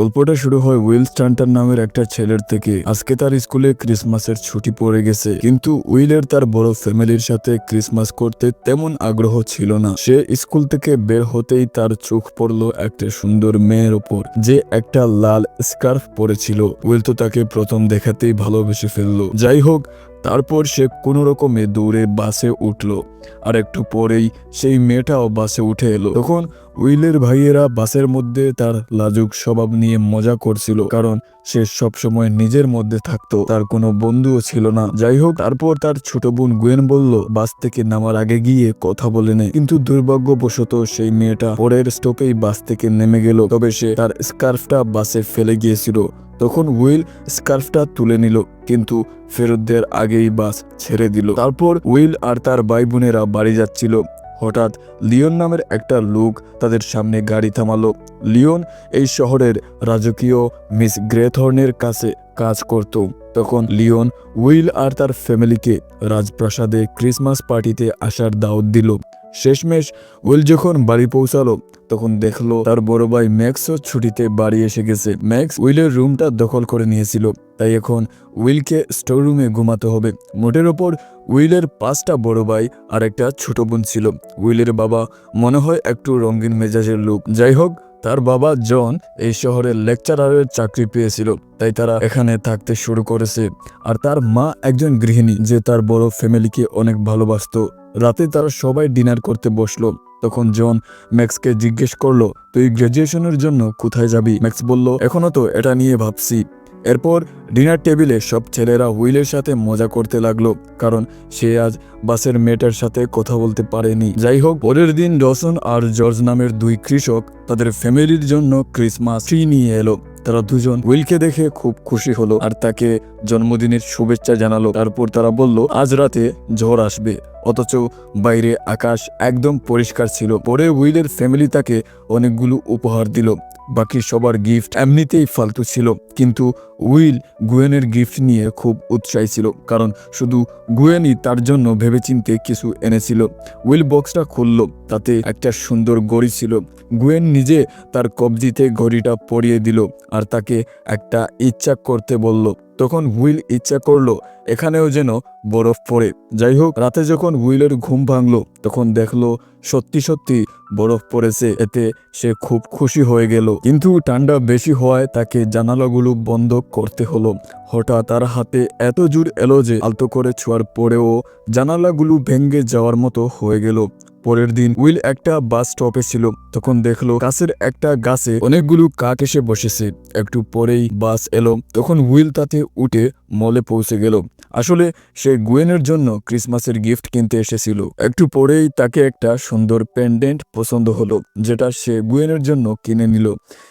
গল্পটা শুরু হয় উইল স্টান্টার নামের একটা ছেলের থেকে। আজকে তার স্কুলে ক্রিসমাসের ছুটি পড়ে গেছে, কিন্তু উইলের তার বড় ফ্যামিলির সাথে ক্রিসমাস করতে তেমন আগ্রহ ছিল না। সে স্কুল থেকে বের হতেই তার চোখ পড়ল একটা সুন্দর মেয়ের ওপর, যে একটা লাল স্কার্ফ পরেছিল। উইল তো তাকে প্রথম দেখাতেই ভালোবেসে ফেলল। যাই হোক, তারপর সে কোনো রকমে দৌড়ে বাসে উঠল, আর একটু পরেই সেই মেয়েটাও বাসে উঠে এলো। তখন উইলের ভাইয়েরা বাসের মধ্যে তার লাজুক স্বভাব নিয়ে মজা করছিল কারণ সে সবসময় নিজের মধ্যে থাকতো, তার কোনো বন্ধুও ছিল না। যাই হোক তারপর তার ছোট বোন গুয়েন বলল, বাস থেকে নামার আগে গিয়ে কথা বলে নেয় কিন্তু দুর্ভাগ্যবশত সেই মেয়েটা পরের স্টপেই বাস থেকে নেমে গেল, তবে সে তার স্কার্ফটা বাসে ফেলে গিয়েছিল। তখন উইল স্কার্ফটা তুলে নিল, কিন্তু ফেরত দেওয়ার আগেই বাস ছেড়ে দিল। তারপর উইল আর তার ভাই বোনেরা বাড়ি যাচ্ছিল। হঠাৎ লিওন নামের একটা লোক তাদের সামনে গাড়ি থামালো। লিওন এই শহরের রাজকীয় মিস গ্রেথর্নের কাছে কাজ করত। তখন লিওন উইল আর তার ফ্যামিলিকে রাজপ্রাসাদে ক্রিসমাস পার্টিতে আসার দাওয়াত দিল। শেষমেশ উইল যখন বাড়ি পৌঁছালো, তখন দেখল তার বড় ভাই ম্যাক্সও ছুটিতে বাড়ি এসে গেছে। ম্যাক্স উইলের রুমটা দখল করে নিয়েছিল। তাই এখন উইলকে স্টোর রুমে ঘুমাতে হবে। মোটের ওপর উইলের পাঁচটা বড় ভাই আর একটা ছোট বোন ছিল। উইলের বাবা মনে হয় একটু রঙিন মেজাজের লোক। যাই হোক তার বাবা জন এই শহরের লেকচারারের চাকরি পেয়েছিল, তাই তারা এখানে থাকতে শুরু করেছে। আর তার মা একজন গৃহিণী, যে তার বড় ফ্যামিলিকে অনেক ভালোবাসত। রাতে তারা সবাই ডিনার করতে বসল। তখন জন ম্যাক্সকে জিজ্ঞেস করল, তুই গ্রাজুয়েশনের জন্য কোথায় যাবি? ম্যাক্স বলল, এখনও তো এটা নিয়ে ভাবছি। এরপর ডিনার টেবিলে সব ছেলেরা হুইলের সাথে মজা করতে লাগল, কারণ সে আজ বাসের মেয়েটার সাথে কথা বলতে পারেনি। যাই হোক, পরের দিন ডসন আর জর্জ নামের দুই কৃষক তাদের ফ্যামিলির জন্য ক্রিসমাস ট্রি নিয়ে এলো। তারা দুজন উইলকে দেখে খুব খুশি হলো আর তাকে জন্মদিনের শুভেচ্ছা জানালো। তারপর তারা বলল, আজ রাতে ঝড় আসবে। অথচ বাইরে আকাশ একদম পরিষ্কার ছিল। পরে উইলের ফ্যামিলি তাকে অনেকগুলো উপহার দিল। বাকি সবার গিফট এমনিতেই ফালতু ছিল। কিন্তু উইল গুয়েনের গিফট নিয়ে খুব উৎসাহী ছিল। কারণ শুধু গুয়েনই তার জন্য ভেবেচিন্তে কিছু এনেছিল। উইল বক্সটা খুলল। তাতে একটা সুন্দর ঘড়ি ছিল। গুয়েন নিজে তার কবজিতে ঘড়িটা পরিয়ে দিল। আর তাকে একটা ইচ্ছা করতে বলল তখন হুইল ইচ্ছা করল এখানেও যেন বরফ পড়ে। যাই হোক, রাতে যখন হুইলের ঘুম ভাঙলো, তখন দেখল সত্যি সত্যি বরফ পড়েছে। এতে সে খুব খুশি হয়ে গেল। কিন্তু ঠান্ডা বেশি হওয়ায় তাকে জানালাগুলো বন্ধ করতে হলো। হঠাৎ তার হাতে এত জোর এলো যে আলতো করে ছোঁয়ার পরেও জানালাগুলো ভেঙে যাওয়ার মতো হয়ে গেল। পরের দিন উইল একটা বাস স্টপে ছিল। তখন দেখল কাছের একটা গাছে অনেকগুলো কাক এসে বসেছে। একটু পরেই বাস এলো। তখন উইল তাতে উঠে মলে পৌঁছে গেল। আসলে সে গুয়েনের জন্য ক্রিসমাসের গিফট কিনতে এসেছিল। একটু পরেই তাকে একটা সুন্দর পেন্ডেন্ট পছন্দ হলো, যেটা সে গুয়েনের জন্য কিনে নিল।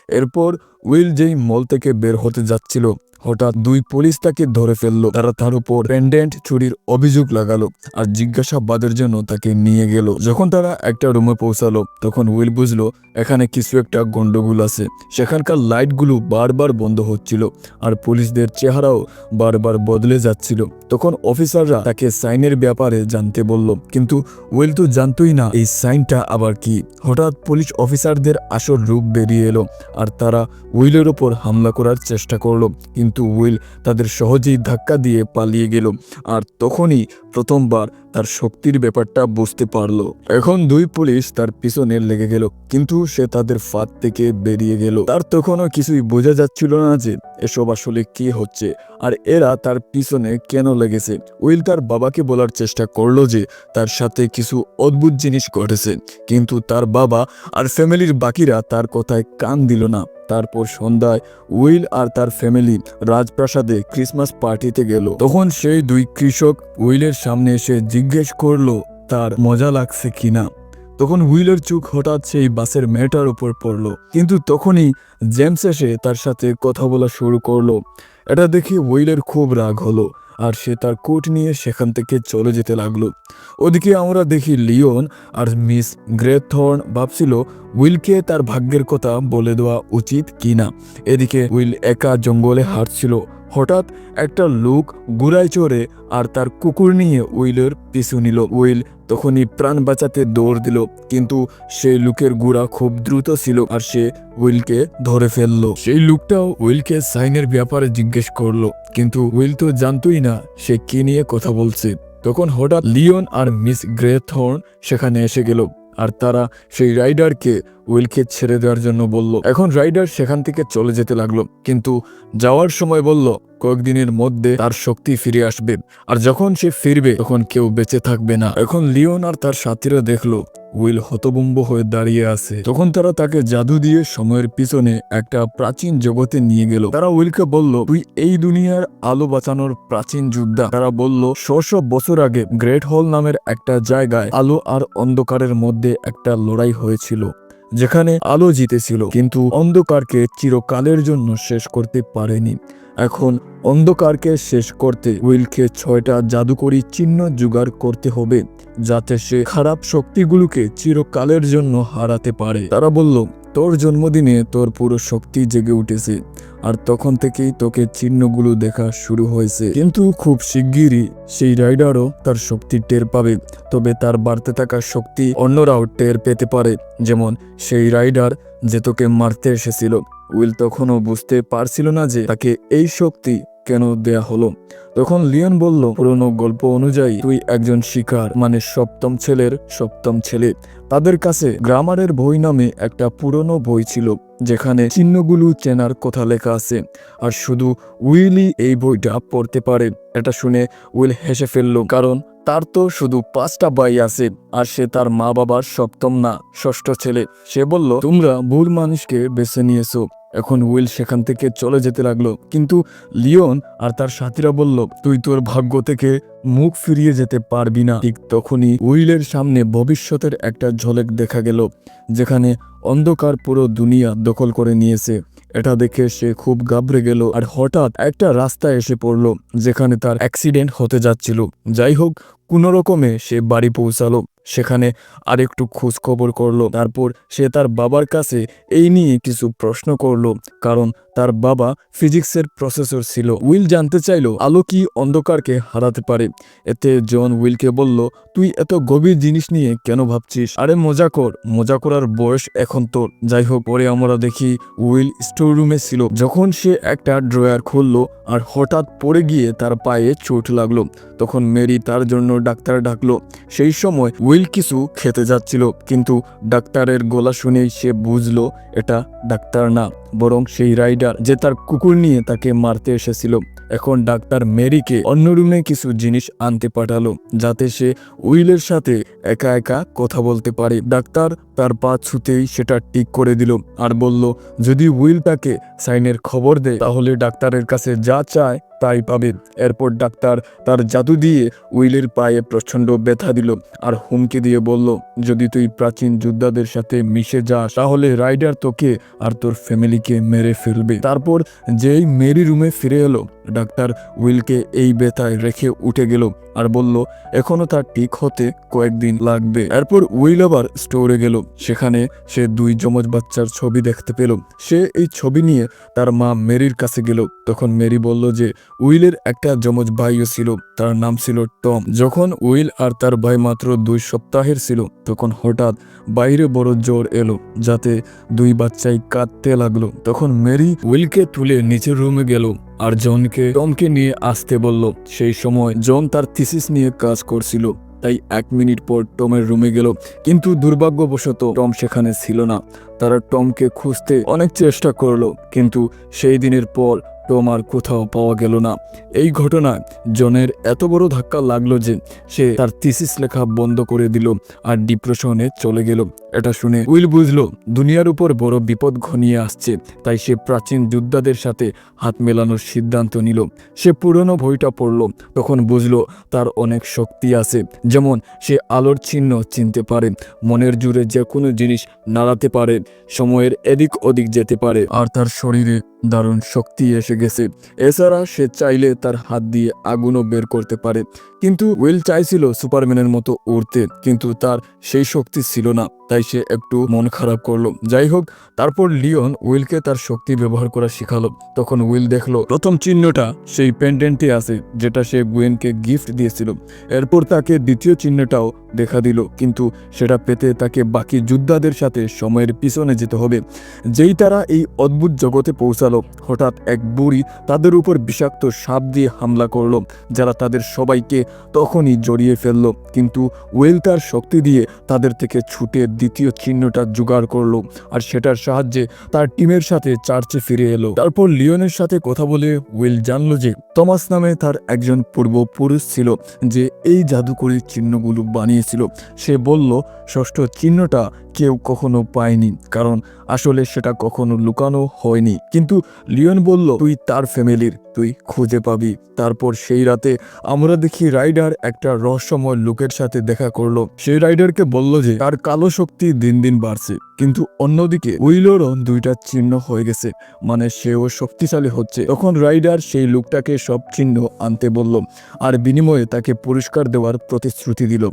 এরপর উইল যেই মল থেকে বের হতে যাচ্ছিল হঠাৎ দুই পুলিশ তাকে ধরে ফেলল। তারা তার উপর পেন্ডেন্ট চুরির অভিযোগ লাগালো আর জিজ্ঞাসাবাদের জন্য তাকে নিয়ে গেল। যখন তারা একটা রুমে পৌঁছালো, তখন উইল বুঝলো, এখানে কিছু একটা গন্ডগোল আছে। সেখানকার লাইটগুলো বারবার বন্ধ হচ্ছিল আর পুলিশদের চেহারাও বারবার বদলে যাচ্ছিল। তখন অফিসাররা তাকে সাইনের ব্যাপারে জানতে বলল, কিন্তু উইল তো জানতোই না এই সাইনটা আবার কি? হঠাৎ পুলিশ অফিসারদের আসল রূপ বেরিয়ে এলো আর তারা উইলের ওপর হামলা করার চেষ্টা করল, কিন্তু উইল তাদের সহজেই ধাক্কা দিয়ে পালিয়ে গেল। আর তখনই প্রথমবার তার শক্তির ব্যাপারটা বুঝতে পারল। এখন দুই পুলিশ তার পিছনে লেগে গেল, কিন্তু সে তাদের ফাঁদ থেকে বেরিয়ে গেল। তার তখনও কিছুই বোঝা যাচ্ছিল না যে এসব আসলে কি হচ্ছে, আর এরা তার পিছনে কেন লেগেছে। উইল তার বাবাকে বলার চেষ্টা করল যে তার সাথে কিছু অদ্ভুত জিনিস ঘটেছে, কিন্তু তার বাবা আর ফ্যামিলির বাকিরা তার কথায় কান দিল না। তারপর সন্ধ্যায় উইল আর তার ফ্যামিলি রাজপ্রাসাদে ক্রিসমাস পার্টিতে গেল। তখন সেই দুই কৃষক উইলের সামনে এসে জিজ্ঞেস করল, তার মজা লাগছে কিনা? তখন উইলের চোখ হঠাৎ সেই বাসের মেয়েটার উপর পড়ল। কিন্তু তখনই জেমস এসে তার সাথে কথা বলা শুরু করল। এটা দেখে উইলের খুব রাগ হলো। আর সে তার কোট নিয়ে সেখান থেকে চলে যেতে লাগল। ওদিকে আমরা দেখি লিওন আর মিস গ্রেথর্ন ভাবছিল, উইলকে তার ভাগ্যের কথা বলে দেওয়া উচিত কিনা। এদিকে উইল একা জঙ্গলে হাঁটছিল। হঠাৎ একটা লোক গুড়ায় চড়ে আর তার কুকুর নিয়ে উইলের পিছু নিল। উইল তখনই প্রাণ বাঁচাতে দৌড় দিল, কিন্তু সেই লোকের গুড়া খুব দ্রুত ছিল আর সে উইলকে ধরে ফেলল। সেই লোকটাও উইলকে সাইনের ব্যাপারে জিজ্ঞেস করল, কিন্তু উইল তো জানতোই না সে কি নিয়ে কথা বলছে। তখন হঠাৎ লিওন আর মিস গ্রেথর্ন সেখানে এসে গেল। আর তারা সেই রাইডারকে উইলকে ছেড়ে দেওয়ার জন্য বলল। এখন রাইডার সেখান থেকে চলে যেতে লাগল, কিন্তু যাওয়ার সময় বলল, কয়েকদিনের মধ্যে তার শক্তি ফিরে আসবে। আর যখন সে ফিরবে, তখন কেউ বেঁচে থাকবে না। এখন লিওন আর তার সাথীরা দেখল উইল হতবম্ব হয়ে দাঁড়িয়ে আছে। তখন তারা তাকে জাদু দিয়ে সময়ের পিছনে একটা প্রাচীন জগতে নিয়ে গেল। তারা উইলকে বলল, তুই এই দুনিয়ার আলো বাঁচানোর প্রাচীন যোদ্ধা। তারা বলল শশ বছর আগে গ্রেট হল নামের একটা জায়গায় আলো আর অন্ধকারের মধ্যে একটা লড়াই হয়েছিল, যেখানে আলো জিতেছিল। কিন্তু অন্ধকারকে চিরকালের জন্য শেষ করতে পারেনি। এখন অন্ধকারকে শেষ করতে উইলকে ছয়টা জাদুকরী চিহ্ন জোগাড় করতে হবে, যাতে সে খারাপ শক্তিগুলোকে চিরকালের জন্য হারাতে পারে। তারা বলল, তোর জন্মদিনে তোর পুরো শক্তি জেগে উঠেছে, আর তখন থেকেই তোকে চিহ্নগুলো দেখা শুরু হয়েছে। কিন্তু খুব শিগগিরই সেই রাইডারও তার শক্তি টের পাবে, তবে তার বাড়তে থাকা শক্তি অন্যরাও টের পেতে পারে, যেমন সেই রাইডার যে তোকে মারতে এসেছিল, উইল তখনও বুঝতে পারছিল না যে তাকে এই শক্তি কেন দেয়া হলো। তখন লিওন বলল, পুরনো গল্প অনুযায়ী তুই একজন শিকার মানে সপ্তম ছেলের সপ্তম ছেলে। তাদের কাছে গ্রামারের বই নামে একটা পুরনো বই ছিল, যেখানে চিহ্নগুলো চেনার কথা লেখা আছে। আর শুধু উইলই এই বইটা পড়তে পারে। এটা শুনে উইল হেসে ফেলল, কারণ তার তো শুধু পাঁচটা ভাই আছে, আর সে তার মা বাবার সপ্তম না, ষষ্ঠ ছেলে। সে বলল, তোমরা ভুল মানুষকে বেছে নিয়েছো। এখন উইল সেখান থেকে চলে যেতে লাগল। কিন্তু লিওন আর তার সাথীরা বলল, তুই তোর ভাগ্য থেকে মুখ ফিরিয়ে যেতে পারবি না। ঠিক তখনই উইলের সামনে ভবিষ্যতের একটা ঝলক দেখা গেল, যেখানে অন্ধকার পুরো দুনিয়া দখল করে নিয়েছে। এটা দেখে সে খুব গাবড়ে গেল আর হঠাৎ একটা রাস্তায় এসে পড়ল, যেখানে তার অ্যাক্সিডেন্ট হতে যাচ্ছিল। যাই হোক, কোনো রকমে সে বাড়ি পৌঁছালো। সেখানে আরেকটু খোঁজ খবর করল। তারপর সে তার বাবার কাছে এই নিয়ে কিছু প্রশ্ন করল, কারণ তার বাবা ফিজিক্সের প্রসেসর ছিল। উইল জানতে চাইলো আলো কি অন্ধকারকে হারাতে পারে। এতে জন উইলকে বলল, তুই এত গভীর জিনিস নিয়ে কেন ভাবছিস? আরে, মজা কর। মজা করার বয়স এখন তোর। যাই হোক, পরে আমরা দেখি উইল স্টোর রুমে ছিল। যখন সে একটা ড্রয়ার খুললো আর হঠাৎ পড়ে গিয়ে তার পায়ে চোট লাগল, তখন মেরি তার জন্য ডাক্তার ডাকলো। সেই সময় উইল কিছু খেতে যাচ্ছিল, কিন্তু ডাক্তারের গলা শুনেই সে বুঝলো, এটা ডাক্তার না, বরং সেই রাইডার যে তার কুকুর নিয়ে তাকে মারতে এসেছিল। এখন ডাক্তার মেরিকে অন্য রুমে কিছু জিনিস আনতে পাঠালো, যাতে সে উইলের সাথে একা একা কথা বলতে পারে। ডাক্তার তার পা ছুতেই সেটা ঠিক করে দিল আর বলল, যদি উইল তাকে সাইনের খবর দেয়, তাহলে ডাক্তারের কাছে যা চায় তাই পাবে। এরপর ডাক্তার তার জাদু দিয়ে উইলের পায়ে প্রচণ্ড ব্যথা দিল আর হুমকি দিয়ে বলল, যদি তুই প্রাচীন যোদ্ধাদের সাথে মিশে যাস, তাহলে রাইডার তোকে আর তোর ফ্যামিলিকে মেরে ফেলবে। তারপর যেই মেরি রুমে ফিরে এলো ডাক্তার উইলকে এই ব্যথায় রেখে উঠে গেল আর বলল, এখনও তার ঠিক হতে কয়েকদিন লাগবে। এরপর উইল আবার স্টোরে গেল। সেখানে সে দুই যমজ বাচ্চার ছবি দেখতে পেল। সে এই ছবি নিয়ে তার মা মেরির কাছে গেল। তখন মেরি বলল যে, উইলের একটা যমজ ভাইও ছিল। তার নাম ছিল টম। যখন উইল আর তার ভাই মাত্র দুই সপ্তাহের ছিল, তখন হঠাৎ বাইরে বড় জ্বর এলো, যাতে দুই বাচ্চাই কাঁদতে লাগল। তখন মেরি উইলকে তুলে নিচের রুমে গেল। আর জনকে টমকে নিয়ে আসতে বলল। সেই সময় জন তার থিসিস নিয়ে কাজ করছিল। তাই এক মিনিট পর টমের রুমে গেল। কিন্তু দুর্ভাগ্যবশত টম সেখানে ছিল না। তারা টমকে খুঁজতে অনেক চেষ্টা করল। কিন্তু সেই দিনের পর টম আর কোথাও পাওয়া গেল না। এই ঘটনায় জনের এত বড় ধাক্কা লাগল যে সে তার থিসিস লেখা বন্ধ করে দিল আর ডিপ্রেশনে চলে গেল। এটা শুনে উইল বুঝলো, দুনিয়ার উপর বড় বিপদ ঘনিয়ে আসছে, তাই সে প্রাচীন যোদ্ধাদের সাথে হাত মেলানোর সিদ্ধান্ত নিল। সে পুরনো বইটা পড়ল, তখন বুঝলো তার অনেক শক্তি আছে, যেমন সে আলোর চিহ্ন চিনতে পারে, মনের জুড়ে যে কোনো জিনিস নাড়াতে পারে, সময়ের এদিক ওদিক যেতে পারে, আর তার শরীরে দারুণ শক্তি এসে গেছে। এছাড়া সে চাইলে তার হাত দিয়ে আগুনও বের করতে পারে। কিন্তু উইল চাইছিল সুপারম্যানের মতো উড়তে, কিন্তু তার সেই শক্তি ছিল না, তাই সে একটু মন খারাপ করল। যাই হোক, তারপর লিওন উইলকে তার শক্তি ব্যবহার করা শিখালো। তখন উইল দেখল, প্রথম চিহ্নটা সেই পেন্ডেন্টে আছে, যেটা সে গুয়েনকে গিফট দিয়েছিল। এরপর তাকে দ্বিতীয় চিহ্নটাও দেখা দিল, কিন্তু সেটা পেতে তাকে বাকি যোদ্ধাদের সাথে সময়ের পিছনে যেতে হবে। যেই তারা এই অদ্ভুত জগতে পৌঁছালো হঠাৎ এক বুড়ি তাদের উপর বিষাক্ত সাপ দিয়ে হামলা করল, যারা তাদের সবাইকে তখনই জড়িয়ে ফেলল। কিন্তু ওয়েল তার শক্তি দিয়ে তাদের থেকে ছুটে দ্বিতীয় চিহ্নটা জোগাড় করল আর সেটার সাহায্যে তার টিমের সাথে চার্চে ফিরে এলো। তারপর লিওনের সাথে কথা বলে উইল জানলো যে টমাস নামে তার একজন পূর্বপুরুষ ছিল যে এই জাদুকরী চিহ্নগুলো বানিয়েছিল। সে বলল, ষষ্ঠ চিহ্নটা কেউ কখনো পায়নি, কারণ আসলে সেটা কখনো লুকানো হয়নি। কিন্তু লিওন বলল, তুই তার ফ্যামিলির, তুই খুঁজে পাবি। তারপর সেই রাতে আমরা দেখি রাইডার একটা রহস্যময় লোকের সাথে দেখা করল। সেই রাইডারকে বলল যে, তার কালো শক্তি দিন দিন বাড়ছে, কিন্তু অন্যদিকে উইলোরও দুইটা চিহ্ন হয়ে গেছে মানে সেও শক্তিশালী হচ্ছে। তখন রাইডার সেই লোকটাকে সব চিহ্ন আনতে বলল, আর বিনিময়ে তাকে পুরস্কার দেওয়ার প্রতিশ্রুতি দিল।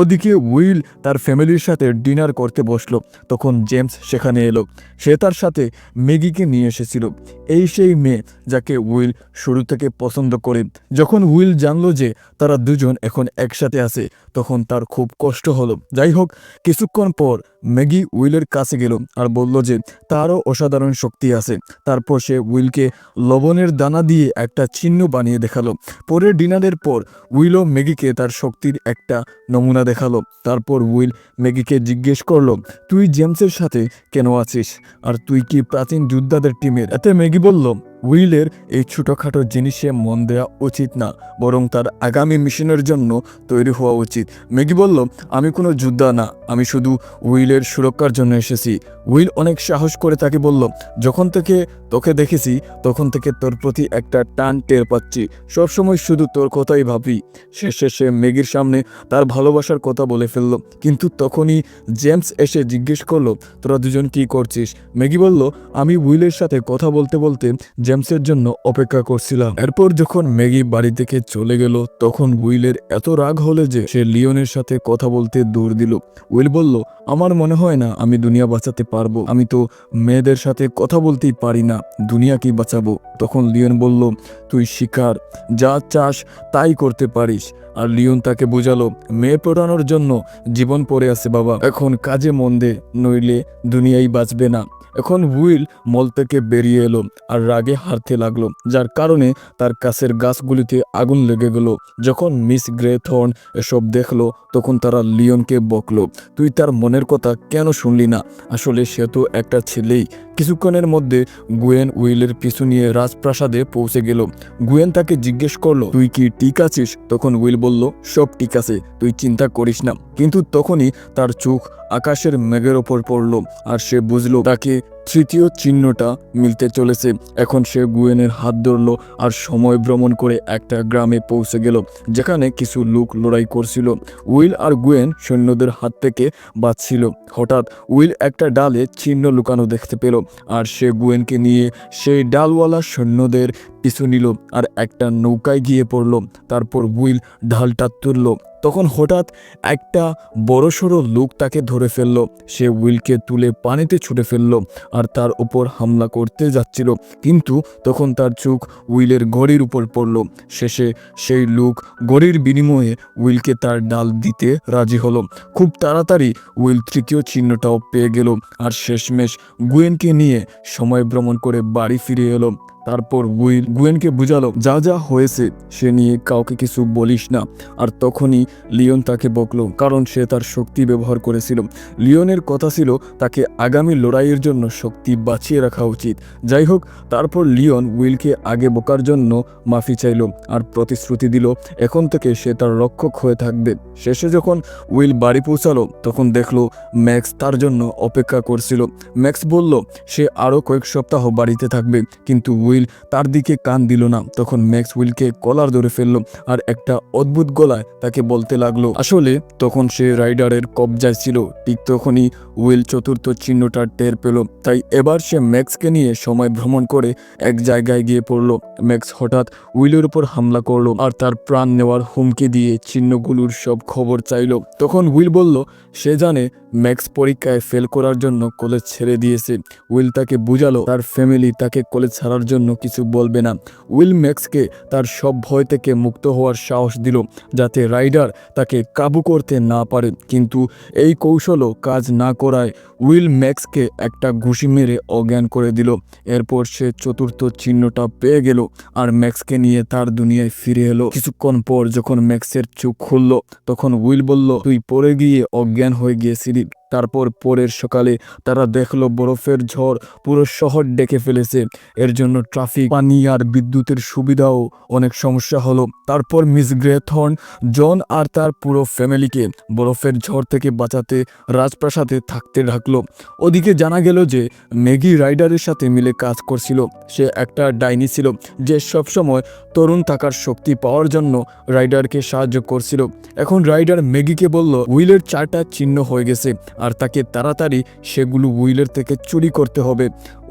ওদিকে উইল তার ফ্যামিলির সাথে ডিনার করতে বসল। তখন জেমস সেখানে এলো। সে তার সাথে মেগিকে নিয়ে এসেছিল। এই সেই মেয়ে যাকে উইল শুরু থেকে পছন্দ করে। যখন উইল জানলো যে তারা দুজন এখন একসাথে আছে, তখন তার খুব কষ্ট হলো। যাই হোক, কিছুক্ষণ পর ম্যাগি উইলের কাছে গেল আর বলল যে তারও অসাধারণ শক্তি আছে। তারপর সে উইলকে লবণের দানা দিয়ে একটা চিহ্ন বানিয়ে দেখাল। পরের ডিনারের পর উইলও ম্যাগিকে তার শক্তির একটা নমুনা দেখাল। তারপর উইল ম্যাগিকে জিজ্ঞেস করল তুই জেমসের সাথে কেন আছিস? আর তুই কি প্রাচীন যোদ্ধাদের টিমের? এতে ম্যাগি বলল, উইলের এই ছোটোখাটো জিনিসে মন দেওয়া উচিত না, বরং তার আগামী মিশনের জন্য তৈরি হওয়া উচিত। ম্যাগি বলল, আমি কোনো যোদ্ধা না, আমি শুধু উইলের সুরক্ষার জন্য এসেছি। উইল অনেক সাহস করে তাকে বলল, যখন থেকে তোকে দেখেছি, তখন থেকে তোর প্রতি একটা টান টের পাচ্ছি। সবসময় শুধু তোর কথাই ভাবি। শেষে সে ম্যাগির সামনে তার ভালোবাসার কথা বলে ফেলল। কিন্তু তখনই জেমস এসে জিজ্ঞেস করল, তোরা দুজন কি করছিস? ম্যাগি বলল, আমি উইলের সাথে কথা বলতে বলতে জেমসের জন্য অপেক্ষা করছিলাম। এরপর যখন ম্যাগি বাড়ি থেকে চলে গেল, তখন উইলের এত রাগ হলে যে সে লিওনের সাথে কথা বলতে দৌড় দিল। উইল বলল, আমার মনে হয় না আমি দুনিয়া বাঁচাতে পারব। আমি তো মেয়েদের সাথে কথা বলতেই পারি না দুনিয়া কি বাঁচাবো। তখন লিওন বলল, তুই শিকার, যা চাস তাই করতে পারিস। আর লিওন তাকে বোঝালো, মেয়ে পড়ানোর জন্য জীবন পড়ে আছে বাবা। এখন কাজে মন দে, নইলে দুনিয়াই বাঁচবে না। এখন উইল মল থেকে বেরিয়ে এলো আর রাগে হারতে লাগল, যার কারণে তার কাছের গাছগুলিতে আগুন লেগে গেল। যখন মিস গ্রেথর্ন এসব দেখল, তখন তারা লিওনকে বকলো, তুই তার মনের কথা কেন শুনলি না? আসলে সে তো একটা ছেলেই কিছুক্ষণের মধ্যে গুয়েন উইলের পিছু নিয়ে রাজপ্রাসাদে পৌঁছে গেল। গুয়েন তাকে জিজ্ঞেস করল, তুই কি ঠিক আছিস? তখন উইল বলল, সব ঠিক আছে, তুই চিন্তা করিস না। কিন্তু তখনই তার চোখ আকাশের মেঘের ওপর পড়ল আর সে বুঝলো, তাকে তৃতীয় চিহ্নটা মিলতে চলেছে। এখন সে গুয়েনের হাত ধরলো আর সময় ভ্রমণ করে একটা গ্রামে পৌঁছে গেল, যেখানে কিছু লোক লড়াই করছিল। উইল আর গুয়েন সৈন্যদের হাত থেকে বাঁচছিল। হঠাৎ উইল একটা ডালে চিহ্ন লুকানো দেখতে পেল আর সে গুয়েনকে নিয়ে সেই ডালওয়ালা সৈন্যদের পিছু নিল আর একটা নৌকায় গিয়ে পড়ল। তারপর উইল ঢালটা তুলল। তখন হঠাৎ একটা বড়সড় লোক তাকে ধরে ফেলল। সে উইলকে তুলে পানিতে ছুটে ফেলল আর তার উপর হামলা করতে যাচ্ছিল। কিন্তু তখন তার চোখ উইলের গড়ির উপর পড়ল। শেষে সেই লোক গড়ির বিনিময়ে উইলকে তার ডাল দিতে রাজি হলো। খুব তাড়াতাড়ি উইল তৃতীয় চিহ্নটাও পেয়ে গেল আর শেষমেশ গুয়েনকে নিয়ে সময় ভ্রমণ করে বাড়ি ফিরে এলো। তারপর উইল গুয়েনকে বুঝালো, যা যা হয়েছে, সে নিয়ে কাউকে কিছু বলিস না। আর তখনই লিওন তাকে বকলো, কারণ সে তার শক্তি ব্যবহার করেছিল। লিওনের কথা ছিল তাকে আগামী লড়াইয়ের জন্য শক্তি বাঁচিয়ে রাখা উচিত। যাই হোক, তারপর লিওন উইলকে আগে বোকার জন্য মাফি চাইল আর প্রতিশ্রুতি দিল, এখন থেকে সে তার রক্ষক হয়ে থাকবে। শেষে যখন উইল বাড়ি পৌঁছালো, তখন দেখল ম্যাক্স তার জন্য অপেক্ষা করছিল। ম্যাক্স বলল, সে আরও কয়েক সপ্তাহ বাড়িতে থাকবে। কিন্তু উইল উইল তার দিকে কান দিল না। তখন ম্যাক্স উইলকে কলার ধরে ফেলল আর একটা অদ্ভুত গলায় তাকে বলতে লাগল, আসলে? তখন সে রাইডারের কবজায় ছিল। ঠিক তখনই উইল চতুর্থ চিহ্নটা টের পেল। তাই এবার সে ম্যাক্সকে নিয়ে সময় ভ্রমণ করে এক জায়গায় গিয়ে পড়ল। ম্যাক্স হঠাৎ উইলের উপর হামলা করল আর তার প্রাণ নেওয়ার হুমকি দিয়ে চিহ্নগুলোর সব খবর চাইলো। তখন উইল বলল, সে জানে ম্যাক্স পরীক্ষায় ফেল করার জন্য কলেজ ছেড়ে দিয়েছে। উইল তাকে বুঝালো, তার ফ্যামিলি তাকে কলেজ ছাড়ার জন্য কিছু বলবে না। উইল ম্যাক্সকে তার সব ভয় থেকে মুক্ত হওয়ার সাহস দিল, যাতে রাইডার তাকে কাবু করতে না পারে। কিন্তু এই কৌশলও কাজ না করায় উইল ম্যাক্সকে একটা ঘুষি মেরে অজ্ঞান করে দিল। এরপর সে চতুর্থ চিহ্নটা পেয়ে গেল আর ম্যাক্সকে নিয়ে তার দুনিয়ায় ফিরে এলো। কিছুক্ষণ পর যখন ম্যাক্সের চোখ খুলল, তখন উইল বলল, তুই পড়ে গিয়ে অজ্ঞান হয়ে গিয়েছিলি it তারপর পরের সকালে তারা দেখল বরফের ঝড় পুরো শহর ডেকে ফেলেছে। এর জন্য ট্রাফিক, পানি আর বিদ্যুতের সুবিধাও অনেক সমস্যা হলো। তারপর মিস গ্রেথন জন আর তার পুরো ফ্যামিলিকে বরফের ঝড় থেকে বাঁচাতে রাজপ্রাসাদে থাকতে ডাকলো। ওদিকে জানা গেল যে ম্যাগি রাইডারের সাথে মিলে কাজ করছিল। সে একটা ডাইনি ছিল যে সবসময় তরুণ থাকার শক্তি পাওয়ার জন্য রাইডারকে সাহায্য করছিল। এখন রাইডার ম্যাগিকে বলল উইলের চারটা চিহ্ন হয়ে গেছে। আর তাকে তাড়াতাড়ি সেগুলো উইলের থেকে চুরি করতে হবে।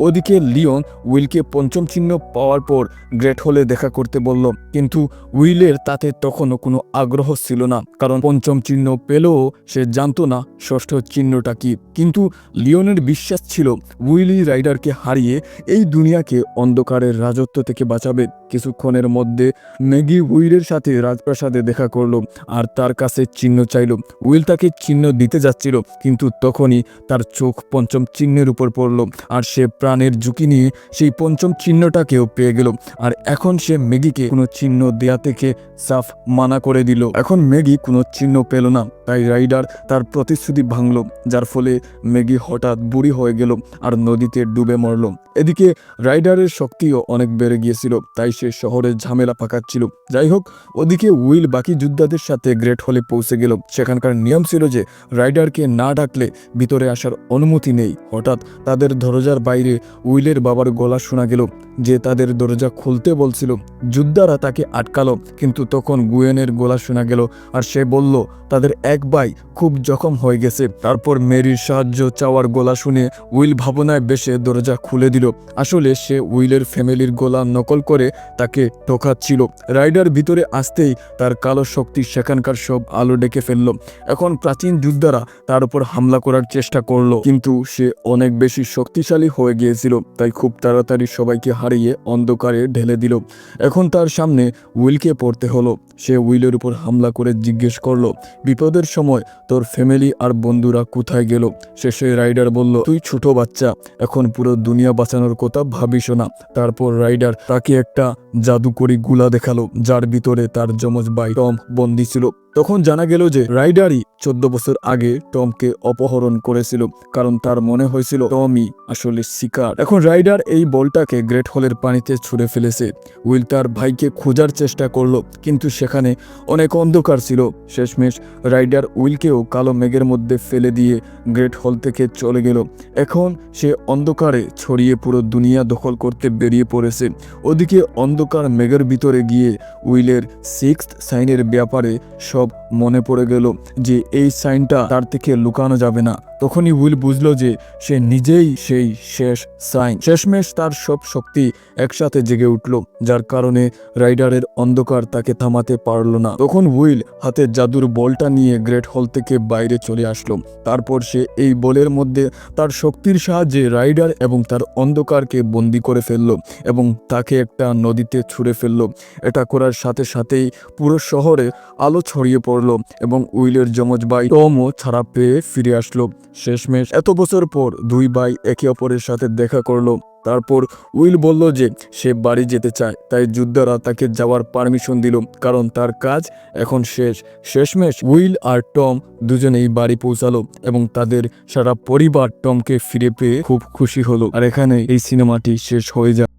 ওদিকে লিওন উইলকে পঞ্চম চিহ্ন পাওয়ার পর গ্রেট হলে দেখা করতে বলল, কিন্তু উইলের তাতে তখনও কোনো আগ্রহ ছিল না, কারণ পঞ্চম চিহ্ন পেলেও সে জানতো না ষষ্ঠ চিহ্নটা কি। কিন্তু লিওনের বিশ্বাস ছিল, উইলি রাইডারকে হারিয়ে এই দুনিয়াকে অন্ধকারের রাজত্ব থেকে বাঁচাবে। কিছুক্ষণের মধ্যে ম্যাগি উইলের সাথে রাজপ্রাসাদে দেখা করল, আর তার কাছে চিহ্ন চাইল। উইল তাকে চিহ্ন দিতে যাচ্ছিল, কিন্তু তখনই তার চোখ পঞ্চম চিহ্নের উপর পড়ল, আর সে প্রাণের ঝুঁকি নিয়ে সেই পঞ্চম চিহ্নটাকেও পেয়ে গেল, আর এখন সে ম্যাগিকে কোনো চিহ্ন দেয়া থেকে সাফ মানা করে দিল। এখন ম্যাগি কোনো চিহ্ন পেল না, তাই রাইডার তার প্রতিশ্রুতি ভাঙল, যার ফলে ম্যাগি হঠাৎ বুড়ি হয়ে গেল আর নদীতে ডুবে মরল। এদিকে রাইডারের শক্তিও অনেক বেড়ে গিয়েছিল, তাই সে শহরে ঝামেলা পাকাচ্ছিল। যাই হোক, ওদিকে উইল বাকি যোদ্ধাদের সাথে গ্রেট হলে পৌঁছে গেল। সেখানকার নিয়ম ছিল যে রাইডারকে না ডাকলে ভিতরে আসার অনুমতি নেই। হঠাৎ তাদের দরজার বাইরে উইলের বাবার গলা শোনা গেল। যে তাদের দরজা খুলতে বলছিল, যোদ্ধারা তাকে আটকালো। কিন্তু তখন গুয়েনের গোলা শোনা গেল আর সে বলল, তাদের এক ভাই খুব জখম হয়ে গেছে। তারপর মেরির সাহায্য চাওয়ার গলা শুনে উইল ভাবনায় বেশে দরজা খুলে দিল। আসলে সে উইলের ফ্যামিলির গলা নকল করে তাকে ঠকাচ্ছিল। রাইডার ভিতরে আসতেই তার কালো শক্তি সেখানকার সব আলো ডেকে ফেলল। এখন প্রাচীন যোদ্ধারা তার উপর হামলা করার চেষ্টা করল, কিন্তু সে অনেক বেশি শক্তিশালী হয়ে গিয়েছিল, তাই খুব তাড়াতাড়ি সবাইকে হারিয়ে অন্ধকারে ঢেলে দিল। এখন তার সামনে উইলকে পড়তে হলো। সে উইলের উপর হামলা করে জিজ্ঞেস করল, বিপদের সময় তোর ফ্যামিলি আর বন্ধুরা কোথায় গেল? শেষে রাইডার বলল, তুই ছোট বাচ্চা, এখন পুরো দুনিয়া বাঁচানোর কথা ভাবিস না। তারপর রাইডার তাকে একটা জাদুকরি গুলা দেখাল, যার ভিতরে তার যমজ বাই টম বন্দি ছিল। তখন জানা গেল যে রাইডারই চোদ্দ বছর আগে টমকে অপহরণ করেছিল, কারণ তার মনে হয়েছিল টমই আসলে শিকার। এখন রাইডার এই বলটাকে গ্রেট হলের পানিতে ছুঁড়ে ফেলেছে। উইল তার ভাইকে খোঁজার চেষ্টা করল, কিন্তু সেখানে অনেক অন্ধকার ছিল। শেষমেশ রাইডার উইলকেও কালো মেঘের মধ্যে ফেলে দিয়ে গ্রেট হল থেকে চলে গেল। এখন সে অন্ধকারে ছড়িয়ে পুরো দুনিয়া দখল করতে বেরিয়ে পড়েছে। ওদিকে অন্ধকার মেঘের ভিতরে গিয়ে উইলের সিক্স সাইনের ব্যাপারে সব Job মনে পড়ে গেল যে এই সাইনটা তার থেকে লুকানো যাবে না। তখনই উইল বুঝলো যে সে নিজেই সেই শেষ সাইন। শেষমেশ তার সব শক্তি একসাথে জেগে উঠল, যার কারণে রাইডারের অন্ধকার তাকে থামাতে পারল না। তখন উইল হাতে জাদুর বলটা নিয়ে গ্রেট হল থেকে বাইরে চলে আসলো। তারপর সে এই বলের মধ্যে তার শক্তির সাহায্যে রাইডার এবং তার অন্ধকারকে বন্দি করে ফেলল এবং তাকে একটা নদীতে ছুঁড়ে ফেলল। এটা করার সাথে সাথেই পুরো শহরে আলো ছড়িয়ে পড়ল এবং উইলের যমজ ভাই টমও ছাড়া পেয়ে ফিরে আসলো। শেষমেশ এত বছর পর দুই ভাই একে অপরের সাথে দেখা করল। তারপর উইল বলল যে সে বাড়ি যেতে চায়, তাই যোদ্ধারা তাকে যাওয়ার পারমিশন দিল, কারণ তার কাজ এখন শেষ। শেষমেশ উইল আর টম দুজনেই বাড়ি পৌঁছালো এবং তাদের সারা পরিবার টমকে ফিরে পেয়ে খুব খুশি হলো। আর এখানে এই সিনেমাটি শেষ হয়ে যায়।